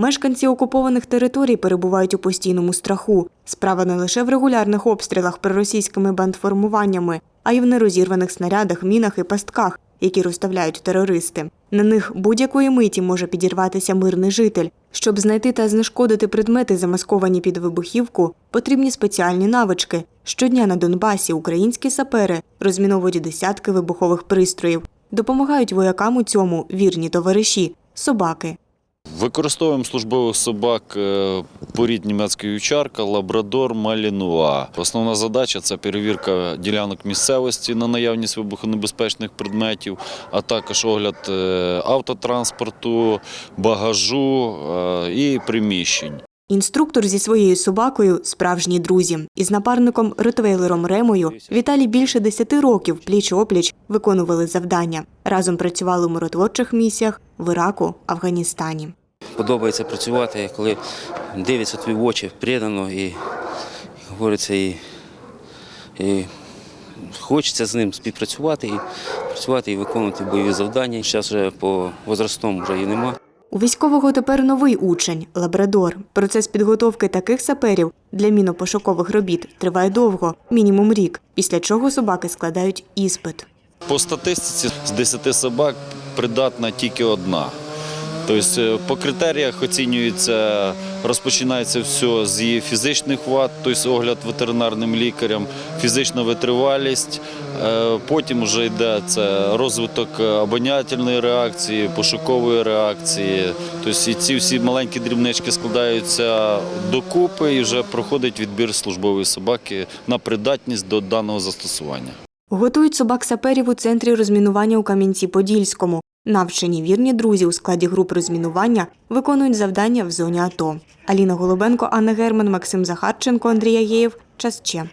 Мешканці окупованих територій перебувають у постійному страху. Справа не лише в регулярних обстрілах проросійськими бандформуваннями, а й в нерозірваних снарядах, мінах і пастках, які розставляють терористи. На них будь-якої миті може підірватися мирний житель. Щоб знайти та знешкодити предмети, замасковані під вибухівку, потрібні спеціальні навички. Щодня на Донбасі українські сапери розміновують десятки вибухових пристроїв. Допомагають воякам у цьому вірні товариші собаки. Використовуємо службових собак е, порід німецької овчарка, лабрадор, малінуа. Основна задача це перевірка ділянок місцевості на наявність вибухонебезпечних предметів, а також огляд е, автотранспорту, багажу е, і приміщень. Інструктор зі своєю собакою справжні друзі. Із напарником Ротвейлером Ремою Віталій більше 10 років пліч-опліч виконували завдання. Разом працювали у миротворчих місіях в Іраку, Афганістані. Подобається працювати, коли дивиться твої очі предано і, говориться, і, і хочеться з ним співпрацювати і працювати і виконувати бойові завдання. Зараз вже по возрастному вже і нема. У військового тепер новий учень лабрадор. Процес підготовки таких саперів для мінопошукових робіт триває довго, мінімум рік, після чого собаки складають іспит. По статистиці з 10 собак придатна тільки одна. Тобто е, по критеріях оцінюється, розпочинається все з її фізичних вад, тобто огляд ветеринарним лікарем, фізична витривалість. Е, Потім вже йде це розвиток обонятельної реакції, пошукової реакції. Тобто і ці всі маленькі дрібнички складаються докупи і вже проходить відбір службової собаки на придатність до даного застосування. Готують собак саперів у центрі розмінування у Кам'янці-Подільському. Навчені вірні друзі у складі груп розмінування виконують завдання в зоні АТО. Аліна Голубенко, Анна Герман, Максим Захарченко, Андрій Агєєв. Час ще.